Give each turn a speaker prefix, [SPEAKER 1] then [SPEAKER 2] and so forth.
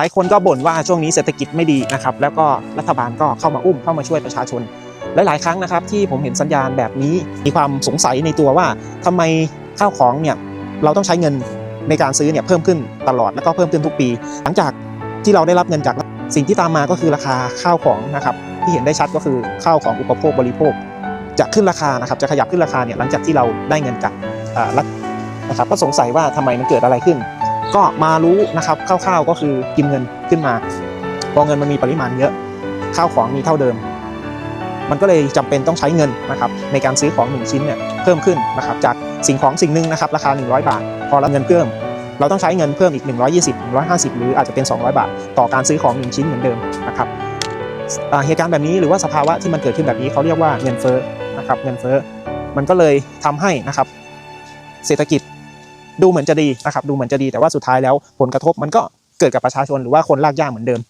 [SPEAKER 1] หลายคนก็บ่นว่าช่วงนี้เศรษฐกิจไม่ดีนะครับแล้วก็รัฐบาลก็เข้ามาอุ้มเข้ามาช่วยประชาชนหลายๆ ครั้งนะครับที่ผมเห็นสัญญาณแบบนี้มีความสงสัยในตัวว่าทำไมข้าวของเนี่ยเราต้องใช้เงินในการซื้อเนี่ยเพิ่มขึ้นตลอดแล้วก็เพิ่มขึ้นทุกปี หลังจากที่เราได้รับเงินจากสิ่งที่ตามมาก็คือราคาข้าวของนะครับที่เห็นได้ชัดก็คือข้าวของอุปโภคบริโภค จะขึ้นราคานะครับจะขยับขึ้นราคาเนี่ยหลังจากที่เราได้เงินจากอ่ารัฐนะครับก็สงสัยว่าทำไมมันเกิดอะไรขึ้น ก็มารู้นะครับคร่าวๆก็คือกินเงินขึ้นมาพอเงินมันมีปริมาณเยอะข้าวของมีเท่าเดิม มันก็เลยจำเป็นต้องใช้เงินนะครับในการซื้อของ 1 ชิ้นเนี่ยเพิ่มขึ้นนะครับจากสิ่งของสิ่งหนึ่งนะครับราคา 100 บาท พอรับเงินเพิ่ม เราต้องใช้เงินเพิ่มอีก 120 150 หรืออาจจะเป็น 200 บาท ต่อการซื้อของ 1 ชิ้นเหมือนเดิมนะครับเหตุการณ์แบบนี้หรือว่าสภาวะที่มันเกิดขึ้นแบบนี้เขาเรียกว่าเงินเฟ้อนะครับเงินเฟ้อมันก็เลยทำให้นะครับเศรษฐกิจ ดูเหมือนจะดีนะครับดูเหมือนจะดีแต่ว่าสุดท้ายแล้วผลกระทบมันก็เกิดกับประชาชนหรือว่าคนลากยากเหมือนเดิม